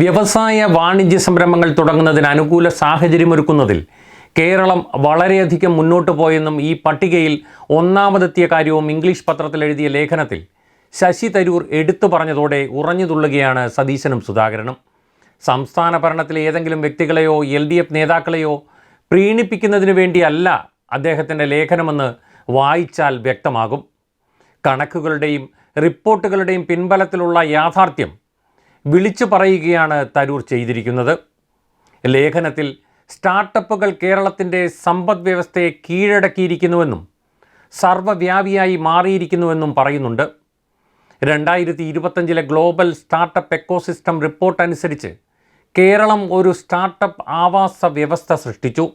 വ്യവസായ വാണിജ്യ സംരംഭങ്ങൾ തുടങ്ങുന്നതിന് അനുകൂല സാഹചര്യമൊരുക്കുന്നതിൽ കേരളം വളരെയധികം മുന്നോട്ട് പോയെന്നും ഈ പട്ടികയിൽ ഒന്നാമതെത്തിയ കാര്യവും ഇംഗ്ലീഷ് പത്രത്തിൽ എഴുതിയ ലേഖനത്തിൽ ശശി തരൂർ എടുത്തു പറഞ്ഞതോടെ ഉറഞ്ഞു തുള്ളുകയാണ് സതീശനും സുധാകരനും. സംസ്ഥാന ഭരണത്തിലെ ഏതെങ്കിലും വ്യക്തികളെയോ എൽ ഡി എഫ് നേതാക്കളെയോ പ്രീണിപ്പിക്കുന്നതിന് വേണ്ടിയല്ല അദ്ദേഹത്തിന്റെ ലേഖനമെന്ന് വായിച്ചാൽ വ്യക്തമാകും. കണക്കുകളുടെയും റിപ്പോർട്ടുകളുടെയും പിൻബലത്തിലുള്ള യാഥാർത്ഥ്യം വിളിച്ചു പറയുകയാണ് തരൂർ ചെയ്തിരിക്കുന്നത്. ലേഖനത്തിൽ സ്റ്റാർട്ടപ്പുകൾ കേരളത്തിന്റെ സമ്പദ് വ്യവസ്ഥയെ കീഴടക്കിയിരിക്കുന്നുവെന്നും സർവവ്യാപിയായി മാറിയിരിക്കുന്നുവെന്നും പറയുന്നുണ്ട്. രണ്ടായിരത്തി ഇരുപത്തഞ്ചിലെ ഗ്ലോബൽ സ്റ്റാർട്ടപ്പ് എക്കോസിസ്റ്റം റിപ്പോർട്ട് അനുസരിച്ച് കേരളം ഒരു സ്റ്റാർട്ടപ്പ് ആവാസ വ്യവസ്ഥ സൃഷ്ടിച്ചു.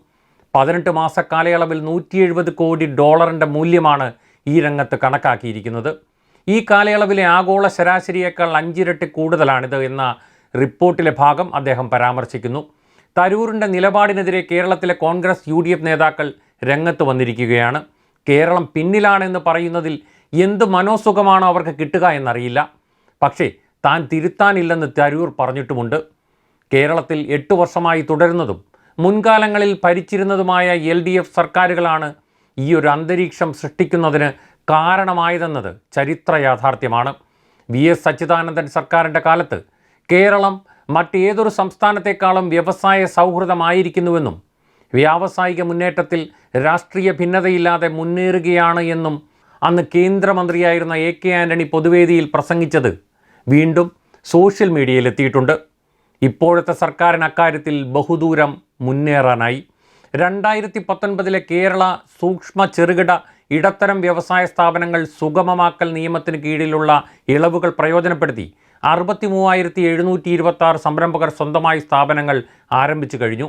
പതിനെട്ട് മാസ കാലയളവിൽ നൂറ്റി എഴുപത് കോടി ഡോളറിന്റെ മൂല്യമാണ് ഈ രംഗത്ത് കണക്കാക്കിയിരിക്കുന്നത്. ഈ കാലയളവിലെ ആഗോള ശരാശരിയേക്കാൾ അഞ്ചിരട്ടി കൂടുതലാണിത് എന്ന റിപ്പോർട്ടിലെ ഭാഗം അദ്ദേഹം പരാമർശിക്കുന്നു. തരൂരിന്റെ നിലപാടിനെതിരെ കേരളത്തിലെ കോൺഗ്രസ് യു ഡി എഫ് നേതാക്കൾ രംഗത്ത് വന്നിരിക്കുകയാണ്. കേരളം പിന്നിലാണെന്ന് പറയുന്നതിൽ എന്ത് മനോസുഖമാണോ അവർക്ക് കിട്ടുക എന്നറിയില്ല. പക്ഷേ താൻ തിരുത്താനില്ലെന്ന് തരൂർ പറഞ്ഞിട്ടുമുണ്ട്. കേരളത്തിൽ എട്ട് വർഷമായി തുടരുന്നതും മുൻകാലങ്ങളിൽ ഭരിച്ചിരുന്നതുമായ എൽ ഡി എഫ് സർക്കാരുകളാണ് ഈ ഒരു അന്തരീക്ഷം സൃഷ്ടിക്കുന്നതിന് കാരണമായതെന്നത് ചരിത്ര യാഥാർത്ഥ്യമാണ്. വി എസ് അച്യുതാനന്ദൻ സർക്കാരിന്റെ കാലത്ത് കേരളം മറ്റേതൊരു സംസ്ഥാനത്തെക്കാളും വ്യവസായ സൗഹൃദമായിരിക്കുന്നുവെന്നും വ്യാവസായിക മുന്നേറ്റത്തിൽ രാഷ്ട്രീയ ഭിന്നതയില്ലാതെ മുന്നേറുകയാണ് എന്നും അന്ന് കേന്ദ്രമന്ത്രിയായിരുന്ന എ കെ ആന്റണി പൊതുവേദിയിൽ പ്രസംഗിച്ചത് വീണ്ടും സോഷ്യൽ മീഡിയയിൽ എത്തിയിട്ടുണ്ട് ഇപ്പോഴത്തെ സർക്കാരിന് അക്കാര്യത്തിൽ ബഹുദൂരം മുന്നേറാനായി. രണ്ടായിരത്തി പത്തൊൻപതിലെ കേരള സൂക്ഷ്മ ചെറുകിട ഇടത്തരം വ്യവസായ സ്ഥാപനങ്ങൾ സുഗമമാക്കൽ നിയമത്തിന് കീഴിലുള്ള ഇളവുകൾ പ്രയോജനപ്പെടുത്തി. അറുപത്തി മൂവായിരത്തി എഴുന്നൂറ്റി ഇരുപത്തി ആറ് സംരംഭകർ സ്വന്തമായി സ്ഥാപനങ്ങൾ ആരംഭിച്ചു കഴിഞ്ഞു.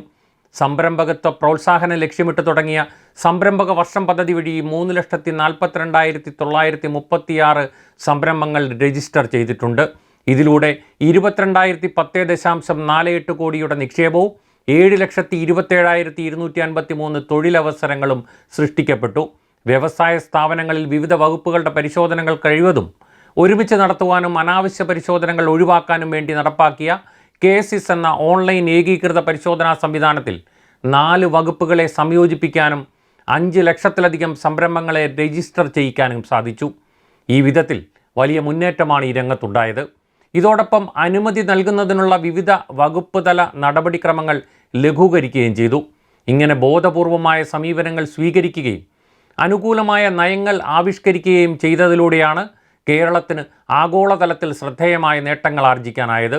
സംരംഭകത്വ പ്രോത്സാഹനം ലക്ഷ്യമിട്ട് തുടങ്ങിയ സംരംഭക വർഷം പദ്ധതി വഴി മൂന്ന് ലക്ഷത്തി നാൽപ്പത്തിരണ്ടായിരത്തി തൊള്ളായിരത്തി മുപ്പത്തിയാറ് സംരംഭങ്ങൾ രജിസ്റ്റർ ചെയ്തിട്ടുണ്ട്. ഇതിലൂടെ ഇരുപത്തിരണ്ടായിരത്തി പത്ത് ദശാംശം നാല് എട്ട് കോടിയുടെ നിക്ഷേപവും ഏഴ് ലക്ഷത്തി ഇരുപത്തേഴായിരത്തി ഇരുന്നൂറ്റി അൻപത്തി മൂന്ന് തൊഴിലവസരങ്ങളും സൃഷ്ടിക്കപ്പെട്ടു. വ്യവസായ സ്ഥാപനങ്ങളിൽ വിവിധ വകുപ്പുകളുടെ പരിശോധനകൾ കഴിവതും ഒരുമിച്ച് നടത്തുവാനും അനാവശ്യ പരിശോധനകൾ ഒഴിവാക്കാനും വേണ്ടി നടപ്പാക്കിയ കെ എന്ന ഓൺലൈൻ ഏകീകൃത പരിശോധനാ സംവിധാനത്തിൽ നാല് വകുപ്പുകളെ സംയോജിപ്പിക്കാനും അഞ്ച് ലക്ഷത്തിലധികം സംരംഭങ്ങളെ രജിസ്റ്റർ ചെയ്യിക്കാനും സാധിച്ചു. ഈ വിധത്തിൽ വലിയ മുന്നേറ്റമാണ് ഈ രംഗത്തുണ്ടായത്. ഇതോടൊപ്പം അനുമതി നൽകുന്നതിനുള്ള വിവിധ വകുപ്പ് തല നടപടിക്രമങ്ങൾ ലഘൂകരിക്കുകയും ചെയ്തു. ഇങ്ങനെ ബോധപൂർവമായ സമീപനങ്ങൾ സ്വീകരിക്കുകയും അനുകൂലമായ നയങ്ങൾ ആവിഷ്കരിക്കുകയും ചെയ്തതിലൂടെയാണ് കേരളത്തിന് ആഗോളതലത്തിൽ ശ്രദ്ധേയമായ നേട്ടങ്ങൾ ആർജിക്കാനായത്.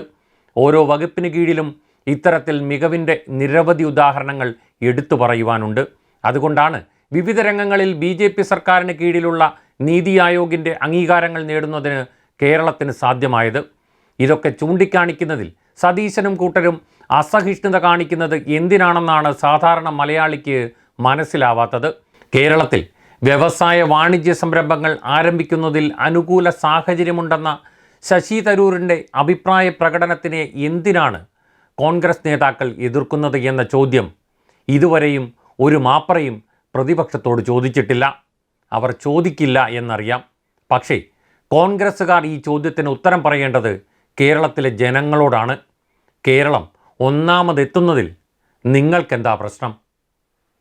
ഓരോ വകുപ്പിന് കീഴിലും ഇത്തരത്തിൽ മികവിന്റെ നിരവധി ഉദാഹരണങ്ങൾ എടുത്തു പറയുവാനുണ്ട്. അതുകൊണ്ടാണ് വിവിധ രംഗങ്ങളിൽ ബി ജെ പി സർക്കാരിന് കീഴിലുള്ള നീതി ആയോഗിന്റെ അംഗീകാരങ്ങൾ നേടുന്നതിന് കേരളത്തിന് സാധ്യമായത്. ഇതൊക്കെ ചൂണ്ടിക്കാണിക്കുന്നതിൽ സതീശനും കൂട്ടരും അസഹിഷ്ണുത കാണിക്കുന്നത് എന്തിനാണെന്നാണ് സാധാരണ മലയാളിക്ക് മനസ്സിലാവാത്തത്. കേരളത്തിൽ വ്യവസായ വാണിജ്യ സംരംഭങ്ങൾ ആരംഭിക്കുന്നതിൽ അനുകൂല സാഹചര്യമുണ്ടെന്ന ശശി തരൂരിന്റെ അഭിപ്രായ പ്രകടനത്തിനെ എന്തിനാണ് കോൺഗ്രസ് നേതാക്കൾ എതിർക്കുന്നത് എന്ന ചോദ്യം ഇതുവരെയും ഒരു മാപ്പറയും പ്രതിപക്ഷത്തോട് ചോദിച്ചിട്ടില്ല. അവർ ചോദിക്കില്ല എന്നറിയാം. പക്ഷേ കോൺഗ്രസ്സുകാർ ഈ ചോദ്യത്തിന് ഉത്തരം പറയേണ്ടത് കേരളത്തിലെ ജനങ്ങളോടാണ്. കേരളം ഒന്നാമതെത്തുന്നതിൽ നിങ്ങൾക്കെന്താ പ്രശ്നം?